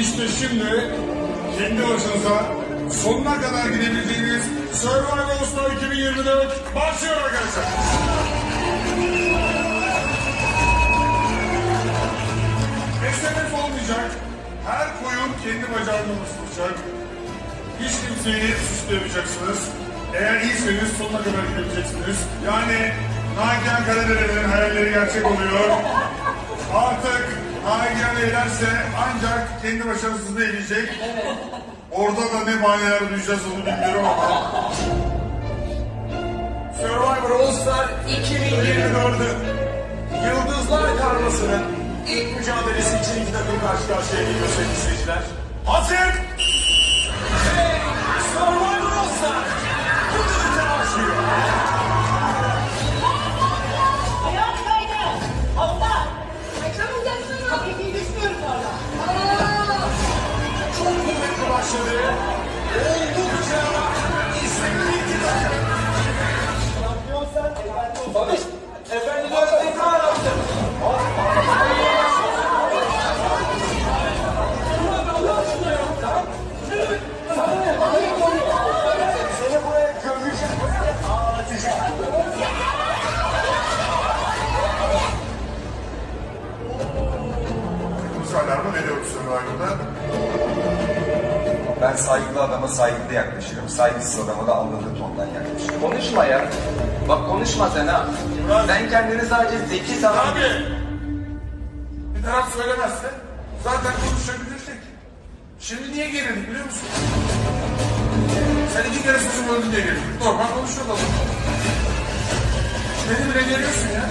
İşte şimdi kendi başınıza sonuna kadar gidebileceğiniz Survivor Star 2024 başlıyor arkadaşlar. Esnaf olmayacak. Her koyun kendi bacağını tutacak. Hiç kimseyi suçlayamayacaksınız. Eğer iyiyseniz sonuna kadar gidebileceksiniz. Yani Nagihan Karadere'nin hayalleri gerçek oluyor. Eğlerse ancak kendi başarısızlığı eğilecek. Orada da ne bahaneler duyacağız onu bilmiyorum ama. Survivor All Star 2024'ün Yıldızlar Karması'nın ilk mücadelesi için iki takım karşı karşıya geliyor sevgili seyirciler. Hazır! Veriyoruz Survivor'da. Ben saygılı adama saygılı yaklaşırım. Saygısız adama da anladığım tondan yaklaşırım. Konuşma ya. Bak konuşma sen ha. Sen kendini sadece zeki sanan Abi bir taraf söylemezse zaten konuşabilirsek. Şimdi niye gerildik biliyor musun? Sen iki kere sözüm öldü diye gerildik. Normal konuşuyordun. Beni bile geriyorsun ya.